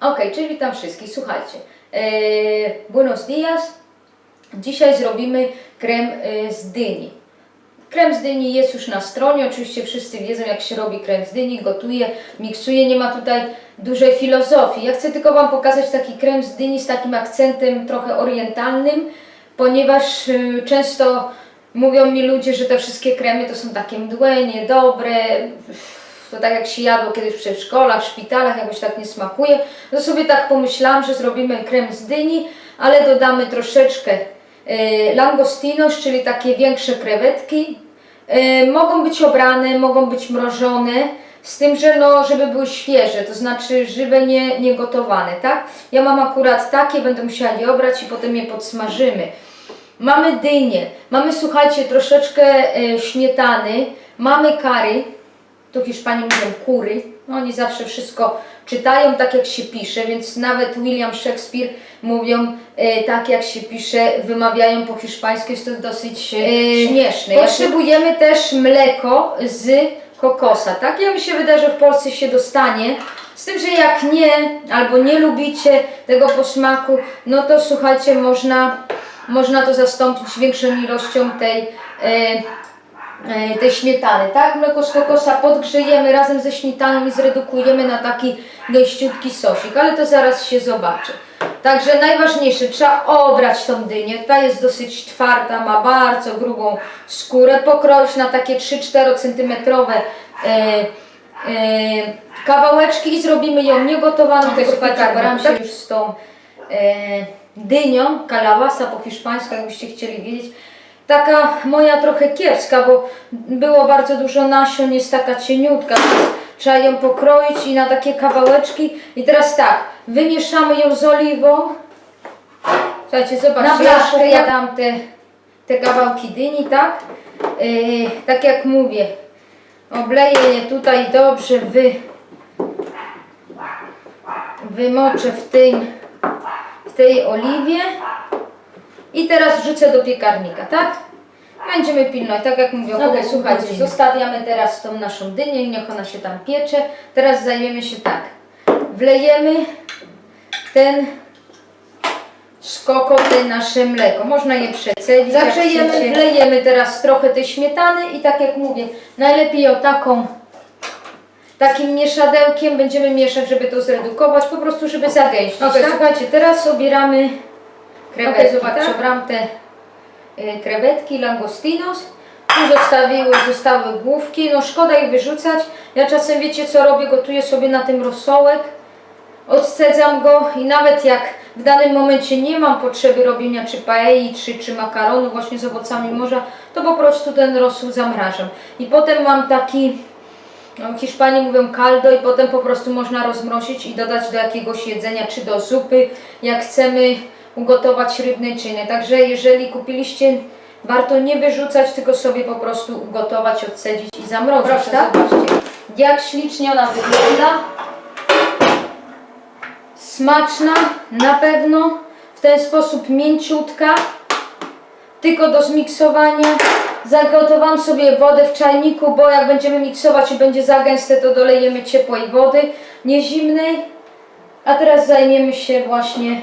Ok, czyli witam wszystkich. Słuchajcie, e, buenos dias. Dzisiaj zrobimy krem e, z dyni. Krem z dyni jest już na stronie. Oczywiście wszyscy wiedzą, jak się robi krem z dyni. Gotuje, miksuje. Nie ma tutaj dużej filozofii. Ja chcę tylko Wam pokazać taki krem z dyni z takim akcentem trochę orientalnym, ponieważ e, często mówią mi ludzie, że te wszystkie kremy to są takie mdłe, niedobre. To tak jak się jadło kiedyś w przedszkolach, szpitalach, jakoś tak nie smakuje. No sobie tak pomyślałam, że zrobimy krem z dyni, ale dodamy troszeczkę e, langostinos, czyli takie większe krewetki. E, mogą być obrane, mogą być mrożone, z tym, że no, żeby były świeże, to znaczy żywe, nie, nie gotowane, tak? Ja mam akurat takie, będę musiała je obrać i potem je podsmażymy. Mamy dynię, mamy słuchajcie troszeczkę e, śmietany, mamy kary, tu Hiszpanii mówią kury, no oni zawsze wszystko czytają tak jak się pisze, więc nawet William Shakespeare mówią e, tak jak się pisze, wymawiają po hiszpańsku, jest to dosyć e, śmieszne. Potrzebujemy też mleko z kokosa, tak? Ja mi się wydaje, że w Polsce się dostanie, z tym, że jak nie, albo nie lubicie tego posmaku, no to słuchajcie, można, można to zastąpić większą ilością tej e, e, tej śmietany, tak? Mleko z kokosa podgrzejemy razem ze śmietaną i zredukujemy na taki gęściutki sosik, ale to zaraz się zobaczy. Także najważniejsze, trzeba obrać tą dynię. Ta jest dosyć twarda, ma bardzo grubą skórę. Pokroić na takie 3-4 cm e, e, kawałeczki i zrobimy ją niegotowaną. Tego postaram się już z tą e, dynią, kalałasa po hiszpańsku, jakbyście chcieli wiedzieć taka moja trochę kiepska, bo było bardzo dużo nasion, jest taka cieniutka, więc trzeba ją pokroić i na takie kawałeczki. I teraz tak, wymieszamy ją z oliwą. Słuchajcie, zobaczcie, Na blaszkę, ja dam te, te kawałki dyni, tak? Yy, tak jak mówię, obleję je tutaj dobrze, wy, wymoczę w, tym, w tej oliwie. I teraz wrzucę do piekarnika, tak? Będziemy pilnować, tak jak mówię, Okej, słuchajcie, godziny. zostawiamy teraz tą naszą dynię, niech ona się tam piecze. Teraz zajmiemy się tak, wlejemy ten skokote nasze mleko, można je przecedzić. Zagrzejemy, wlejemy teraz trochę tej śmietany i tak jak mówię, najlepiej o taką takim mieszadełkiem będziemy mieszać, żeby to zredukować, po prostu żeby zagęścić. Okej, tak? Słuchajcie, teraz obieramy krewetki, Okej, zobaczcie, tak? obram te y, krewetki, langostinos. Tu zostawiły, zostały główki, no szkoda ich wyrzucać. Ja czasem wiecie co robię, gotuję sobie na tym rosołek, odcedzam go i nawet jak w danym momencie nie mam potrzeby robienia czy paei, czy, czy makaronu właśnie z owocami morza, to po prostu ten rosół zamrażam. I potem mam taki, no, w Hiszpanii mówią caldo i potem po prostu można rozmrozić i dodać do jakiegoś jedzenia, czy do zupy, jak chcemy ugotować rybne czy nie. Także jeżeli kupiliście, warto nie wyrzucać, tylko sobie po prostu ugotować, odcedzić i zamrozić, Proszę, tak? zobaczcie. Jak ślicznie ona wygląda. Smaczna, na pewno. W ten sposób mięciutka. Tylko do zmiksowania. Zagotowałam sobie wodę w czajniku, bo jak będziemy miksować i będzie za gęste, to dolejemy ciepłej wody, nie zimnej. A teraz zajmiemy się właśnie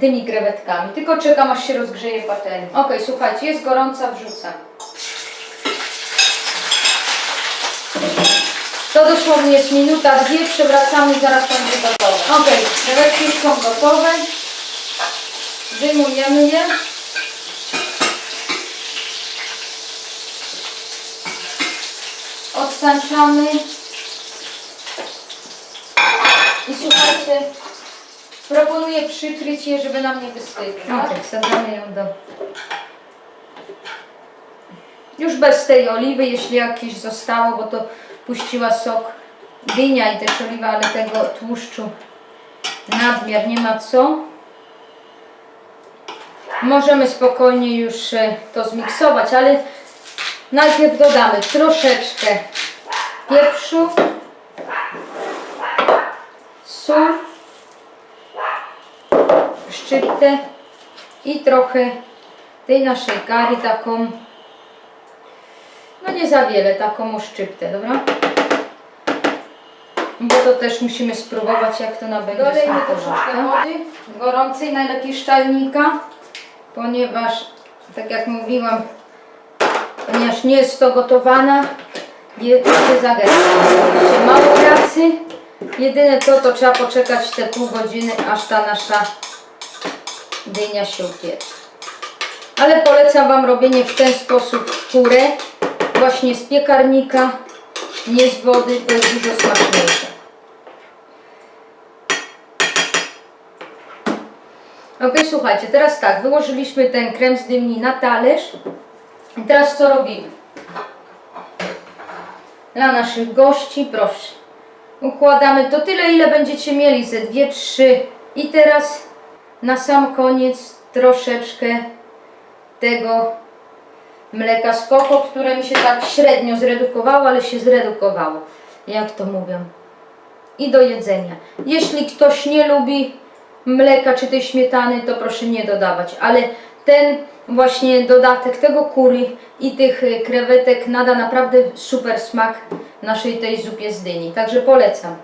tymi krewetkami. Tylko czekam aż się rozgrzeje patelnia. Ok, słuchajcie, jest gorąca, wrzucam. To dosłownie jest minuta, dwie, przewracamy i zaraz będzie gotowe. Ok, krewetki już są gotowe. Wyjmujemy je. Odstańczamy. I słuchajcie, proponuję przykryć je, żeby nam nie wystygły. tak? Wsadzamy ją do... Już bez tej oliwy, jeśli jakieś zostało, bo to puściła sok dynia i też oliwa, ale tego tłuszczu nadmiar nie ma co. Możemy spokojnie już e, to zmiksować, ale najpierw dodamy troszeczkę pieprzu, sól, szczyptę i trochę tej naszej kary, taką no nie za wiele, taką oszczyptę, dobra? bo to też musimy spróbować jak to na będzie Dolejmy troszeczkę wody gorącej, najlepiej szczelnika, ponieważ tak jak mówiłam, ponieważ nie jest to gotowana, je- się zagęsta. Mało pracy, jedyne to, to trzeba poczekać te pół godziny, aż ta nasza dynia się upiecze. Ale polecam Wam robienie w ten sposób kurę, właśnie z piekarnika, nie z wody, to jest dużo smaczniejsze. Ok, słuchajcie, teraz tak, wyłożyliśmy ten krem z dymni na talerz. I teraz co robimy? Dla naszych gości, proszę. Układamy to tyle, ile będziecie mieli, ze dwie, trzy. I teraz na sam koniec troszeczkę tego mleka z koko, które mi się tak średnio zredukowało, ale się zredukowało, jak to mówią. I do jedzenia. Jeśli ktoś nie lubi mleka czy tej śmietany, to proszę nie dodawać, ale ten właśnie dodatek tego kury i tych y, krewetek nada naprawdę super smak naszej tej zupie z dyni. Także polecam.